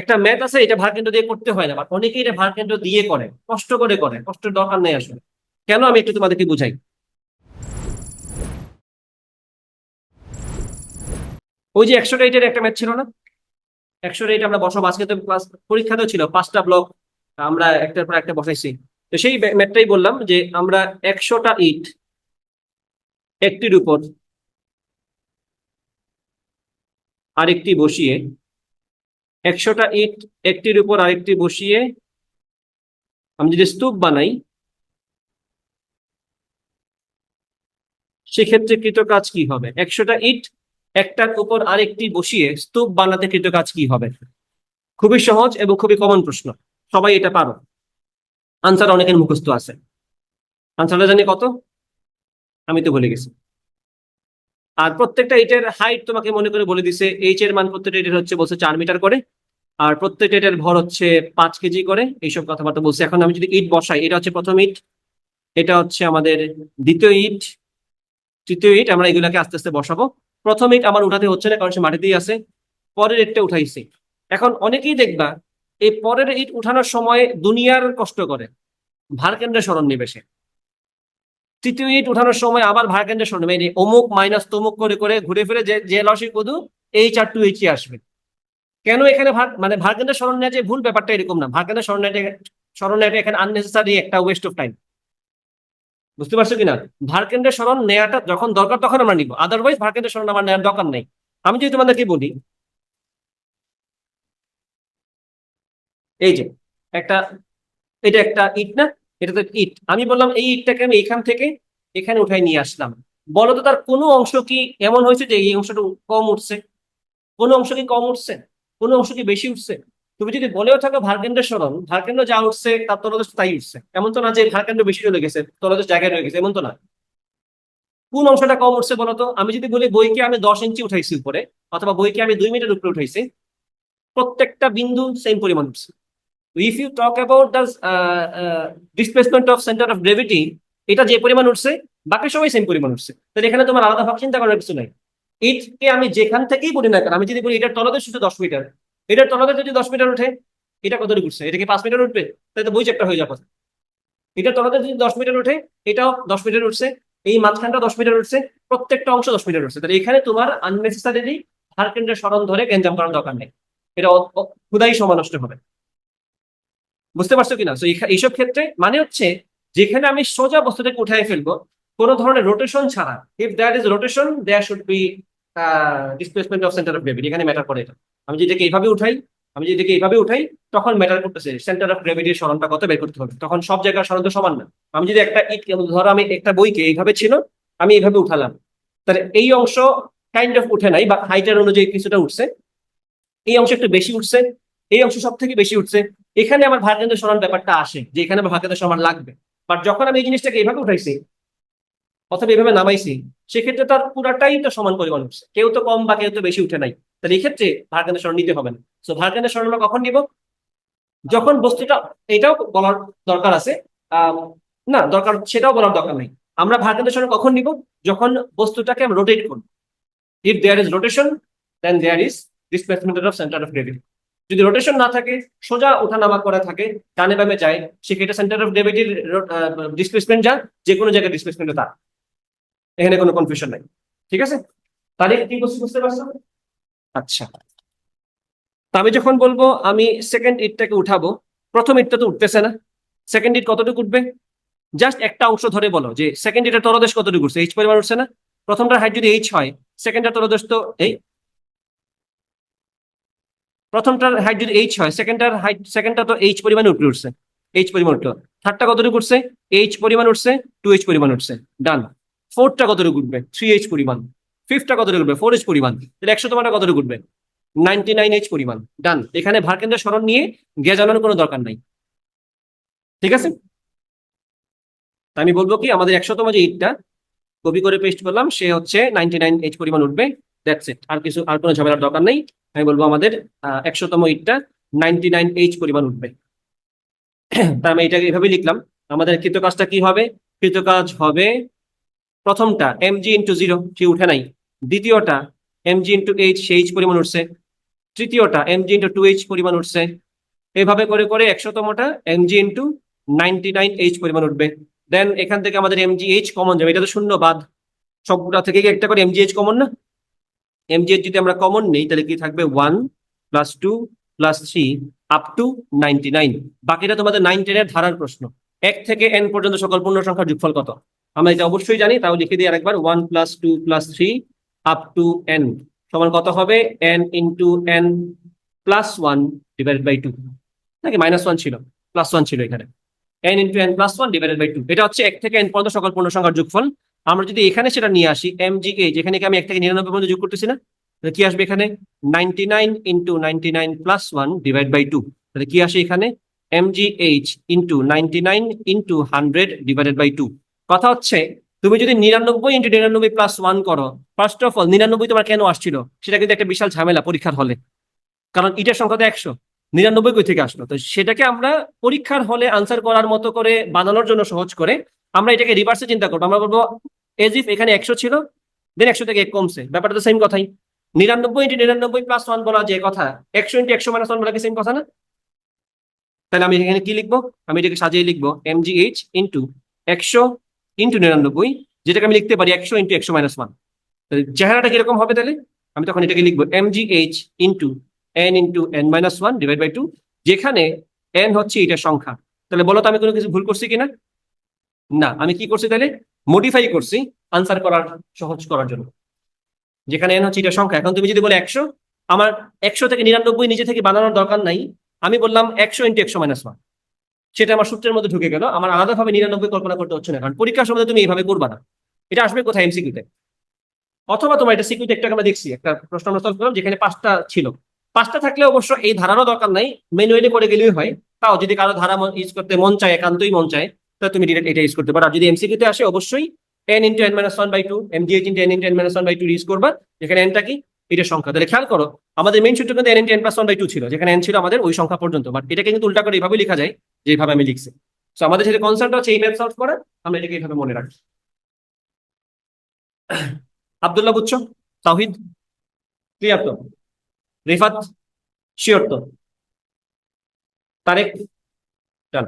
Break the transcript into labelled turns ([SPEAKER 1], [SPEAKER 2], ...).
[SPEAKER 1] একটা ম্যাথ আছে, এটা ভারকেন্দ্র দিয়ে করতে হয় না। বাট অনেকেই এটা ভার কেন্দ্র দিয়ে করে, কষ্ট করে করে, কষ্টের দরকার নেই আসলে। কেন আমি একটু তোমাদেরকে বুঝাই? ওই যে একশো এইটের একটা ম্যাথ ছিল না? একশো এইট আমরা বসাবো। আজকে তো ক্লাস পরীক্ষাতেও ছিল, পাঁচটা ব্লক আমরা একটার পর একটা বসাইছি। তো সেই ম্যাথটাই বললাম যে আমরা একশোটা ইট একটির উপর আরেকটি বসিয়ে একশোটা ইট একটির উপর আরেকটি বসিয়ে আমি যদি স্তূপ বানাই, সেক্ষেত্রে কৃতকাজ কি হবে? একশোটা ইট একটার উপর আরেকটি বসিয়ে স্তূপ বানাতে কৃতকাজ কি হবে? খুবই সহজ এবং খুবই কমন প্রশ্ন। সবাই এটা পারো। আনসার অনেকের মুখস্থ আছে। আনসারটা জানি কত? আমি তো বলে গেছি। আর প্রত্যেকটা ইটের হাইট তোমাকে মনে করে বলে দিছে এইচ এর মান প্রত্যেকটা ইটের হচ্ছে বলছে চার মিটার করে, আর প্রত্যেকটা ইটের ভর হচ্ছে পাঁচ কেজি করে, এইসব কথাবার্তা বলছে। এখন আমি যদি ইট বসাই, এটা হচ্ছে প্রথম ইট, এটা হচ্ছে আমাদের দ্বিতীয় ইট, তৃতীয় ইট, আমরা এগুলাকে আস্তে আস্তে বসাবো। প্রথম ইট আমার উঠাতে হচ্ছে না, কারণ সে মাটিতেই আছে, পরের ইটটা উঠাইছি। এখন অনেকেই দেখবা, এই পরের ইট উঠানোর সময় দুনিয়ার কষ্ট করে ভার কেন্দ্রে স্মরণ নিবে সে। তৃতীয় ইট উঠানোর সময় আবার ভার কেন্দ্রে স্মরণ নেবে এই অমুক মাইনাস তমুক করে করে ঘুরে ফিরে যে যে লসিক কদু, এই চার টু এইচই আসবে? কেন এখানে মানে ভার স্মরণ নেওয়া যে ভুল ব্যাপারটা এরকম না ভার স্মরণ নেওয়া স্মরণ নেওয়াটা এখানে আননেসেসারি একটা ওয়েস্ট অফ টাইম বুঝতে পারছ কিনা? ভার স্মরণ নেওয়াটা যখন দরকার, তখন আমরা নিব। আদারওয়াইজ ভার স্মরণ আমার নেওয়ার দরকার নেই। আমি যদি তোমাদেরকে বলি, এই যে, একটা, এটা একটা ইট না? এটা তো ইট। আমি বললাম, এই ইটটাকে আমি এখান থেকে এখানে উঠাই নিয়ে আসলাম। বলো তো তার কোনো অংশ কি এমন হয়েছে যে এই অংশটা কম উঠছে? কোনো অংশ কি কম উঠছে? কোনো অংশ কি বেশি উঠছে? তুমি যদি বলেও থাকো ভারকেন্দ্রের স্মরণ ভারকেন্দ্র যা উঠছে, তার তলদেশ তাই উঠছে। এমন তো না যে ভারকেন্দ্র বেশি চলে গেছে, তলদেশ জায়গায় রয়ে গেছে, এমন তো না। কোন অংশটা কম উঠছে বলতো? আমি যদি বলি বইকে আমি দশ ইঞ্চি উঠাইছি উপরে, অথবা বইকে আমি দুই মিটার উপরে উঠাইছি, প্রত্যেকটা বিন্দু সেম পরিমাণ উঠছে। If you talk about the displacement of centre of gravity এটা যে পরিমাণ উঠছে, বাকি সবাই সেম পরিমাণ উঠছে। তাহলে এখানে তোমার আলাদা ভাব চিন্তা করার কিছু নাই। ইটকে আমি যেখান থেকেই বলি না কেন, আমি যদি বলি এটার তলদেশ শুধু দশ মিটার, এটার তলদেশ যদি দশ মিটার উঠে এটা কতটুকু উঠছে? এটা কি পাঁচ মিটার উঠবে? তাহলে তো বই চ্যাপ্টার হয়ে যাবে এটার তলদেশ যদি দশ মিটার উঠে এটাও দশ মিটার উঠছে, এই মাঝখানটা দশ মিটার উঠছে, প্রত্যেকটা অংশ দশ মিটার উঠছে। তাহলে এখানে তোমার আননেসেসারিলি ভার কেন্দ্রের স্মরণ ধরে গেঞ্জাম করার দরকার নেই। এটা ক্ষুদাই সমানষ্ট হবে। বুঝতে পারছ কিনা? তো এইসব ক্ষেত্রে মানে হচ্ছে যেখানে আমি সোজা বস্তুটাকে উঠাই ফেলব, কোনো ধরনের রোটেশন ছাড়া। If that is rotation there should be displacement of centre of gravity এখানে ম্যাটার করে এটা। আমি যেটাকে এইভাবে উঠাই, আমি যেটাকে এইভাবে উঠাই, তখন ম্যাটার করতেছে। সেন্টার অফ গ্রেভিটির সরণটা কত বের করতে হবে? তখন সব জায়গার সরণ তো সমান না। আমি যদি একটা ইট ধরো আমি একটা বইকে এইভাবে ছিল, আমি এইভাবে উঠালাম। তাহলে এই অংশ কাইন্ড অফ উঠে নাই, বা হাইটার অনুযায়ী কিছুটা উঠছে। এই অংশ একটু বেশি উঠছে, এই অংশ সব থেকে বেশি উঠছে। এখানে আমার ভারকেন্দ্র সমান ব্যাপারটা আসে, যে এখানে আমার ভারকেন্দ্র সমান লাগবে। বাট যখন আমি এই জিনিসটাকে এইভাবে উঠাইছি, অথবা এইভাবে নামাইছি, সেক্ষেত্রে তার পুরাটাই তো সমান পরিমাণ উঠছে কেউ তো কম বা কেউ তো বেশি উঠে নাই। তাহলে এই ক্ষেত্রে ভারকেন্দ্র সরণ নিতে হবে না। তো ভারকেন্দ্র সরণ আমরা কখন নিব? যখন বস্তুটা, এটাও বলার দরকার আছে। না, দরকার, সেটাও বলার দরকার নেই। আমরা ভারকেন্দ্র সরণ কখন নিব? যখন বস্তুটাকে আমরা রোটেট করব। If there is rotation then there is displacement of centre of gravity যদি রোটেশন না থাকে, সোজা ওঠানামা করা থাকে, ডানে বামে যায়, সেক্ষেত্রে সেন্টার অফ গ্রেভিটির ডিসপ্লেসমেন্ট যা, যে কোনো জায়গায় ডিসপ্লেসমেন্ট তার। এখানে কোনো কনফিউশন নাই। ঠিক আছে? তাহলে কি বুঝতে বুঝতে পারছ? আচ্ছা। আমি যখন বলব, আমি সেকেন্ড ইটটাকে উঠাবো, প্রথম ইটটা তো উঠতেছে না। সেকেন্ড ইট কতটুকু উঠবে? জাস্ট একটা অংশ ধরে বলো যে সেকেন্ড ইটের তলদেশ কতটুকু উঠছে? এইচ পরিমাণ উঠছে না। প্রথমটার হাইট যদি এইচ হয় সেকেন্ডটার তলদেশ তো এই প্রথমটার হাইট যদি এইচ হয় সেকেন্ডটার হাইট সেকেন্ডটা তো এইচ পরিমাণে উঠে উঠছে। এইচ পরিমাণ উঠল। থার্ডটা কতটুকু উঠছে? এইচ পরিমাণ উঠছে টু এইচ পরিমাণ উঠছে। ডান ফোর্থটা কতটুকু উঠবে? থ্রি এইচ পরিমাণ। ফিফথটা কতটুকু উঠবে? ফোর এইচ পরিমাণ। তাহলে একশো তোমারটা কতটুকু উঠবে? নাইনটি নাইন এইচ পরিমাণ। ডান এখানে ভারকেন্দ্রের স্মরণ নিয়ে গে জানানোর কোনো দরকার নাই। ঠিক আছে? আমি বলব কি, আমাদের একশোতম যে ইটটা কপি করে পেস্ট করলাম, সে হচ্ছে নাইনটি নাইন এইচ পরিমাণ উঠবে। দ্যাটস ইট আর কিছু, আর কোনো ঝামেলার দরকার নেই। আমি বলব আমাদের একশোতম ইটটা নাইনটি নাইন এইচ পরিমাণ উঠবে। তার আমি এটাকে এভাবে লিখলাম। আমাদের কৃতকাজটা কি হবে? কৃতকাজ হবে প্রথমটা এম জি ইন্টু জিরো সে উঠে নাই। দ্বিতীয়টা এম জি ইন্টু এইচ সে এইচ পরিমাণ উঠছে। তৃতীয়টা M G into two H পরিমাণ উঠছে। এভাবে করে করে একশোতমটা M G into ninety nine H পরিমাণ উঠবে। দেন এখান থেকে আমাদের এমজি এইচ কমন যাবে। এটা তো শূন্য বাদ। সবগুলা থেকে কি একটা করে এমজি এইচ কমন না? এমজি এইচ যদি আমরা কমন নেই, তাহলে কি থাকবে? One plus two plus three up to ninety nine বাকিটা তোমাদের নাইন টেনের ধারার প্রশ্ন। এক থেকে এন পর্যন্ত সকল পূর্ণ সংখ্যার যোগফল কত? আমরা এটা অবশ্যই জানি, তাও লিখে দিই আরেকবার। One plus two plus three up to N সমান কত হবে? N into N plus one divided by two নাকি মাইনাস ওয়ান ছিল? প্লাস ওয়ান ছিল এখানে। N into N plus one divided by two এটা হচ্ছে এক থেকে এন পর্যন্ত সকল পূর্ণ সংখ্যার যোগফল। আমরা যদি এখানে সেটা নিয়ে আসি এম জি এইচ এখানে কি আমি এক থেকে নিরানব্বই পর্যন্ত যোগ করতেছি না? তাহলে কি আসবে এখানে? Ninety nine into ninety nine plus one divide by two তাহলে কি আসে এখানে? M G H into ninety nine into hundred divided by two কথা হচ্ছে, তুমি যদি নিরানব্বই ইন্টু নিরানব্বই প্লাস ওয়ান করো ফার্স্ট অফ অল নিরানব্বই তোমার কেন আসছিল? সেটা কিন্তু একটা বিশাল ঝামেলা পরীক্ষার হলে। কারণ ইটার সংখ্যা তো একশো। নিরানব্বই কই থেকে আসলো? তো সেটাকে আমরা পরীক্ষার হলে আনসার করার মতো করে বানানোর জন্য সহজ করে আমরা এটাকে রিভার্সে চিন্তা করব। আমরা বলব এজ ইফ এখানে একশো ছিল দেন একশো থেকে এক কমছে। ব্যাপারটা তো সেম কথাই। নিরানব্বই ইন্টু নিরানব্বই প্লাস ওয়ান বলা যে কথা, একশো ইন্টু একশো মাইনাস ওয়ান বলা কি সেম কথা না? তাহলে আমি এখানে কি লিখব? আমি এটাকে সাজিয়ে লিখব এম জি এইচ ইন্টু একশো ইন্টু নিরানব্বই, যেটাকে আমি লিখতে পারি একশো ইন্টু একশো মাইনাস ওয়ান চেহারাটা কীরকম হবে তাহলে? আমি তখন এটাকে লিখব M G H into N into N minus one divide by two যেখানে এন হচ্ছে এটা সংখ্যা। তাহলে বলো তো আমি কোনো কিছু ভুল করছি কিনা? না, আমি কি করছি তাহলে? মডিফাই করছি আনসার করার সহজ করার জন্য। যেখানে এন হচ্ছে এটা সংখ্যা। এখন তুমি যদি বলে একশো, আমার একশো থেকে নিরানব্বই নিজে থেকে বানানোর দরকার নাই। আমি বললাম একশো ইন্টু একশো মাইনাস ওয়ান সেটা আমার সূত্রের মধ্যে ঢুকে গেল। আমার আলাদাভাবে নিরানব্বই কল্পনা করতে হচ্ছে না। কারণ পরীক্ষার সময় তুমি এইভাবে করবা না। এটা আসবে কোথায়? এমসিকিউতে অথবা তোমার এটা সিকিউতে একটা আমরা দেখছি। একটা প্রশ্ন আমরা solve করলাম, যেখানে পাঁচটা ছিল। পাঁচটা থাকলে অবশ্য এই ধারারও দরকার নাই। ম্যানুয়ালি করে গেলেই হয়। তাও যদি কারও ধারা ইউজ করতে মন চায়, একান্তই মন চায় তাহলে তুমি ডিরেক্ট এটা ইউজ করতে পারো। আর যদি এমসিকিউতে আসে, অবশ্যই N into N minus one by two M G H into N into N minus one by two use করবা। যেখানে এনটা কি? এটা সংখ্যা। তাহলে খেয়াল করো, আমাদের মেইন সূত্র কিন্তু N into N plus one by two ছিল। যেখানে এন ছিল আমাদের ওই সংখ্যা পর্যন্ত। বাট এটাকে কিন্তু উল্টা করে এইভাবে লেখা যায়, যেভাবে আমি লিখছি। তো আমাদের যেটা কনসার্ট হচ্ছে এই ম্যাথ সলভ করা। আমরা এটাকে এইভাবে মনে রাখি। আব্দুল্লাহ বুঝছ তাহিদ ক্লিয়ার তো রিফাত শিওর তো তারেক চল